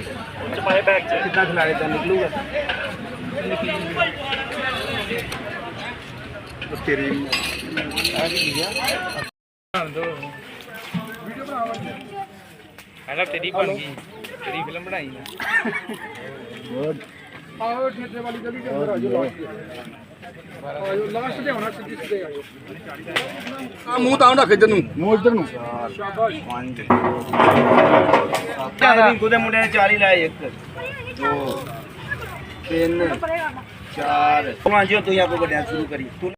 ਚ ਪਾਏ ਬੈਗ ਚ। ਕਿੱਦਾਂ ਖਿਲਾੜੇ ਦਾ ਨਿਕਲੂਗਾ? ਬਸ ਤੇਰੀ ਆ। ਕੀ ਗਿਆ ਹੈਗਾ ਤੇਰੀ ਬਣ ਗਈ। ਤੇਰੀ ਫਿਲਮ ਬਣਾਈ ਆਓ ਠੇਠੇ ਵਾਲੀ ਗਲੀ ਦੇ ਅੰਦਰ ਆਜੋ ਲਾਸਟ ਆਜੋ ਲਾਸਟ ਤੇ ਹੋਣਾ ਸਿੱਧੀ ਸਿੱਧੇ ਆਜੋ ਆ ਮੂੰਹ ਤਾਂ ਰੱਖ ਇੱਧਰ ਨੂੰ। ਮੂੰਹ ਇੱਧਰ ਨੂੰ। ਸ਼ਾਬਾਸ਼। ਰਿੰਕੂ ਦੇ ਮੁੰਡੇ ਨੇ 40 ਲਾਏ ਇੱਕ। ਦੋ ਤਿੰਨ ਚਾਰ। ਹਾਂ ਜੀ ਤੁਸੀਂ ਆਪੋ ਵੱਡਿਆਂ ਸ਼ੁਰੂ ਕਰੀ ਤੂੰ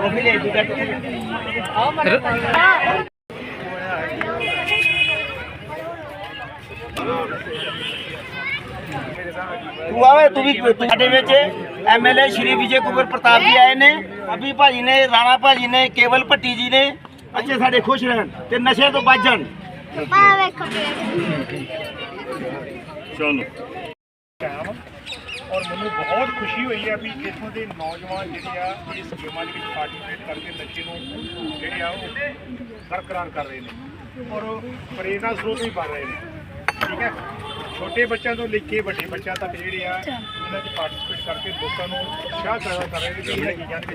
ਉਹ ਵੀ ਲੈ ਜੂਗਾ ਤੂੰ ਆਵੇ ਤੂੰ ਵੀ ਸਾਡੇ ਵਿੱਚ ਐਮਐਲਏ ਸ਼੍ਰੀ ਵਿਜੇ ਕੁਮਾਰ ਪ੍ਰਤਾਪ ਜੀ ਆਏ ਨੇ ਅਭੀ ਭਾਜੀ ਨੇ ਰਾਣਾ ਭਾਜੀ ਨੇ ਕੇਵਲ ਭੱਟੀ ਜੀ ਨੇ ਅੱਛੇ ਸਾਡੇ ਖੁਸ਼ ਰਹਿਣ ਤੇ ਨਸ਼ੇ ਤੋਂ ਬਚ ਜਾਣ। ਔਰ ਮੈਨੂੰ ਬਹੁਤ ਖੁਸ਼ੀ ਹੋਈ ਹੈ ਵੀ ਇੱਥੋਂ ਦੇ ਨੌਜਵਾਨ ਜਿਹੜੇ ਆ ਇਸ ਗੇਮਾਂ ਦੇ ਵਿੱਚ ਪਾਰਟਿਸਿਪੇਟ ਕਰਕੇ ਨਸ਼ੇ ਨੂੰ ਜਿਹੜੇ ਆ ਉਹ ਬਰਕਰਾਰ ਕਰ ਰਹੇ ਨੇ। ਔਰ ਪ੍ਰੇਰਨਾ ਸਰੋਤ ਵੀ ਬਣ ਰਹੇ ਨੇ। ਠੀਕ ਹੈ। ਛੋਟੇ ਬੱਚਿਆਂ ਤੋਂ ਲੈ ਕੇ ਵੱਡੇ ਬੱਚਿਆਂ ਤੱਕ ਜਿਹੜੇ ਆ ਇਹਨਾਂ 'ਚ ਪਾਰਟਿਸਿਪੇਟ ਕਰਕੇ ਲੋਕਾਂ ਨੂੰ ਉਤਸ਼ਾਹ ਪੈਦਾ ਕਰ ਰਹੇ ਨੇ ਕਿ ਇਹਨਾਂ ਚੀਜ਼ਾਂ ਦੇ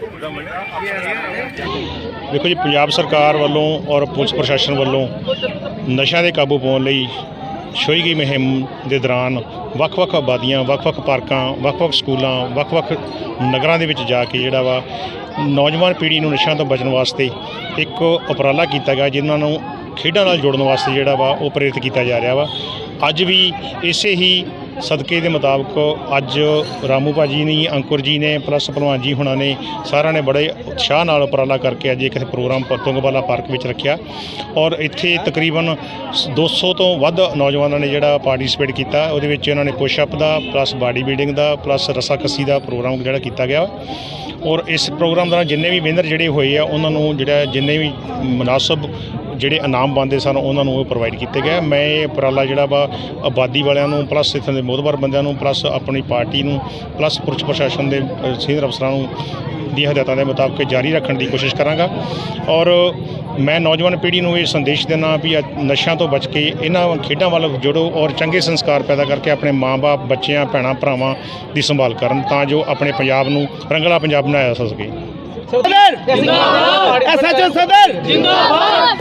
ਵਿੱਚ ਦੇਖੋ ਜੀ ਪੰਜਾਬ ਸਰਕਾਰ ਵੱਲੋਂ ਔਰ ਪੁਲਿਸ ਪ੍ਰਸ਼ਾਸਨ ਵੱਲੋਂ ਨਸ਼ਿਆਂ ਦੇ ਕਾਬੂ ਪਾਉਣ ਲਈ ਛੋਈ ਗਈ ਮੁਹਿੰਮ ਦੇ ਦੌਰਾਨ ਵੱਖ-ਵੱਖ ਆਬਾਦੀਆਂ ਵੱਖ-ਵੱਖ ਪਾਰਕਾਂ ਵੱਖ-ਵੱਖ ਸਕੂਲਾਂ ਵੱਖ-ਵੱਖ ਨਗਰਾਂ ਦੇ ਵਿੱਚ ਜਾ ਕੇ ਜਿਹੜਾ ਵਾ ਨੌਜਵਾਨ ਪੀੜ੍ਹੀ ਨੂੰ ਨਸ਼ਿਆਂ ਤੋਂ ਬਚਣ ਵਾਸਤੇ ਇੱਕ ਉਪਰਾਲਾ ਕੀਤਾ ਗਿਆ ਜਿਨ੍ਹਾਂ ਨੂੰ ਖੇਡਾਂ ਨਾਲ ਜੋੜਨ ਵਾਸਤੇ ਜਿਹੜਾ ਵਾ ਉਹ ਪ੍ਰੇਰਿਤ ਕੀਤਾ ਜਾ ਰਿਹਾ ਵਾ। ਅੱਜ ਵੀ ਇਸੇ ਹੀ ਸਦਕੇ ਦੇ ਮੁਤਾਬਕ ਅੱਜ ਰਾਮੂ ਭਾਜੀ ਨੇ, ਅੰਕੁਰ ਜੀ ਨੇ, ਪਲੱਸ ਭਲਵਾਨ ਜੀ ਹੁਣਾਂ ਨੇ ਸਾਰਿਆਂ ਨੇ ਬੜੇ ਉਤਸ਼ਾਹ ਨਾਲ ਉਪਰਾਲਾ ਕਰਕੇ ਅੱਜ ਇੱਕ ਪ੍ਰੋਗਰਾਮ ਪਤੰਗਵਾਲਾ ਪਾਰਕ ਵਿੱਚ ਰੱਖਿਆ। ਔਰ ਇੱਥੇ ਤਕਰੀਬਨ 200 ਤੋਂ ਵੱਧ ਨੌਜਵਾਨਾਂ ਨੇ ਜਿਹੜਾ ਪਾਰਟਿਸਿਪੇਟ ਕੀਤਾ। ਉਹਦੇ ਵਿੱਚ ਉਹਨਾਂ ਨੇ ਪੁਸ਼-ਅਪ ਦਾ, ਪਲੱਸ ਬਾਡੀ ਬਿਲਡਿੰਗ ਦਾ, ਪਲੱਸ ਰੱਸਾਕੱਸੀ ਦਾ ਪ੍ਰੋਗਰਾਮ ਜਿਹੜਾ ਕੀਤਾ ਗਿਆ। ਔਰ ਇਸ ਪ੍ਰੋਗਰਾਮ ਦੌਰਾਨ ਜਿੰਨੇ ਵੀ ਵਿਨਰ ਜਿਹੜੇ ਹੋਏ ਆ, ਉਹਨਾਂ ਨੂੰ ਜਿਹੜਾ ਜਿੰਨੇ ਵੀ ਮੁਨਾਸਬ ਜਿਹੜੇ ਇਨਾਮ ਬੰਦੇ ਸਨ, ਉਹਨਾਂ ਨੂੰ ਉਹ ਪ੍ਰੋਵਾਈਡ ਕੀਤੇ ਗਏ। ਮੈਂ ਇਹ ਉਪਰਾਲਾ ਜਿਹੜਾ ਵਾ, ਆਬਾਦੀ ਵਾਲਿਆਂ ਨੂੰ ਪਲੱਸ ਇੱਥੇ ਦੇ ਮੋਦਬਰ ਬੰਦਿਆਂ ਨੂੰ ਪਲੱਸ ਆਪਣੀ ਪਾਰਟੀ ਨੂੰ ਪਲੱਸ ਪੁਲਿਸ ਪ੍ਰਸ਼ਾਸਨ ਦੇ ਸੀਨੀਅਰ ਅਫਸਰਾਂ ਨੂੰ ਦੀ ਹਦਾਇਤਾਂ ਦੇ ਮੁਤਾਬਕ ਜਾਰੀ ਰੱਖਣ ਦੀ ਕੋਸ਼ਿਸ਼ ਕਰਾਂਗਾ। ਔਰ ਮੈਂ ਨੌਜਵਾਨ ਪੀੜ੍ਹੀ ਨੂੰ ਇਹ ਸੰਦੇਸ਼ ਦੇਣਾ ਵੀ ਅੱਜ ਨਸ਼ਿਆਂ ਤੋਂ ਬਚ ਕੇ ਇਹਨਾਂ ਖੇਡਾਂ ਵੱਲ ਜੁੜੋ ਔਰ ਚੰਗੇ ਸੰਸਕਾਰ ਪੈਦਾ ਕਰਕੇ ਆਪਣੇ ਮਾਂ-ਬਾਪ, ਬੱਚਿਆਂ, ਭੈਣਾਂ, ਭਰਾਵਾਂ ਦੀ ਸੰਭਾਲ ਕਰਨ ਤਾਂ ਜੋ ਆਪਣੇ ਪੰਜਾਬ ਨੂੰ ਰੰਗਲਾ ਪੰਜਾਬ ਬਣਾਇਆ ਜਾ ਸਕੇ। ਐਸਐਚਓ ਸਦਰ!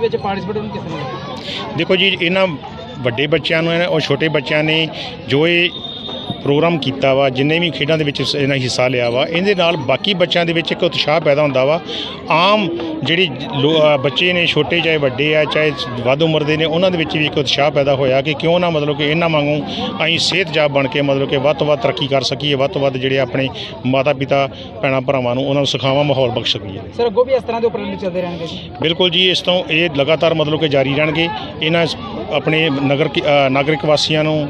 ਵਿੱਚ ਪਾਰਟਿਸਿਪੇਟ ਨੂੰ ਕਿਸ ਨੇ? ਦੇਖੋ ਜੀ ਇਹਨਾਂ ਵੱਡੇ ਬੱਚਿਆਂ ਨੂੰ ਉਹ ਛੋਟੇ ਬੱਚਿਆਂ ਨੇ ਜੋ ਇਹ ਪ੍ਰੋਗਰਾਮ ਕੀਤਾ ਵਾ ਜਿੰਨੇ ਵੀ ਖੇਡਾਂ ਦੇ ਵਿੱਚ ਇਹਨਾਂ ਹਿੱਸਾ ਲਿਆ ਵਾ ਇਹਦੇ ਨਾਲ ਬਾਕੀ ਬੱਚਿਆਂ ਦੇ ਵਿੱਚ ਇੱਕ ਉਤਸ਼ਾਹ ਪੈਦਾ ਹੁੰਦਾ ਵਾ। ਆਮ ਜਿਹੜੀ ਬੱਚੇ ਨੇ ਛੋਟੇ ਚਾਹੇ ਵੱਡੇ ਆ ਚਾਹੇ ਵੱਧ ਉਮਰ ਦੇ ਨੇ ਉਹਨਾਂ ਦੇ ਵਿੱਚ ਵੀ ਇੱਕ ਉਤਸ਼ਾਹ ਪੈਦਾ ਹੋਇਆ ਕਿ ਕਿਉਂ ਨਾ ਮਤਲਬ ਕਿ ਇਹਨਾਂ ਵਾਂਗੂ ਅਸੀਂ ਸਿਹਤਯਾਬ ਬਣ ਕੇ ਮਤਲਬ ਕਿ ਵੱਧ ਤੋਂ ਵੱਧ ਤਰੱਕੀ ਕਰ ਸਕੀਏ ਵੱਧ ਤੋਂ ਵੱਧ ਜਿਹੜੇ ਆਪਣੇ ਮਾਤਾ ਪਿਤਾ ਭੈਣਾਂ ਭਰਾਵਾਂ ਨੂੰ ਉਹਨਾਂ ਨੂੰ ਸਿਖਾਵਾਂ ਮਾਹੌਲ ਬਖਸ਼ ਸਕੀਏ। ਸਰ ਅੱਗੋਂ ਵੀ ਇਸ ਤਰ੍ਹਾਂ ਦੇ ਉਪਰਾਲੇ ਚੱਲਦੇ ਰਹਿਣਗੇ ਜੀ? ਬਿਲਕੁਲ ਜੀ ਇਸ ਤੋਂ ਇਹ ਲਗਾਤਾਰ ਮਤਲਬ ਕਿ ਜਾਰੀ ਰਹਿਣਗੇ। ਇਹਨਾਂ ਆਪਣੇ ਨਗਰ ਨਾਗਰਿਕ ਵਾਸੀਆਂ ਨੂੰ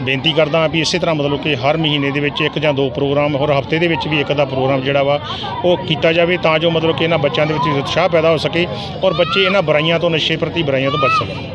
ਬੇਨਤੀ ਕਰਦਾ ਹਾਂ ਵੀ ਇਸੇ ਤਰ੍ਹਾਂ ਮਤਲਬ ਕਿ ਹਰ ਮਹੀਨੇ ਦੇ ਵਿੱਚ ਇੱਕ ਜਾਂ ਦੋ ਪ੍ਰੋਗਰਾਮ ਹੋਰ ਹਫ਼ਤੇ ਦੇ ਵਿੱਚ ਵੀ ਇੱਕ ਦਾ ਪ੍ਰੋਗਰਾਮ ਜਿਹੜਾ ਵਾ ਉਹ ਕੀਤਾ ਜਾਵੇ ਤਾਂ ਜੋ ਮਤਲਬ ਕਿ ਇਹਨਾਂ ਬੱਚਿਆਂ ਦੇ ਵਿੱਚ ਉਤਸ਼ਾਹ ਪੈਦਾ ਹੋ ਸਕੇ ਔਰ ਬੱਚੇ ਇਹਨਾਂ ਬੁਰਾਈਆਂ ਤੋਂ, ਨਸ਼ੇ ਪ੍ਰਤੀ ਬੁਰਾਈਆਂ ਤੋਂ ਬਚ ਸਕਣ।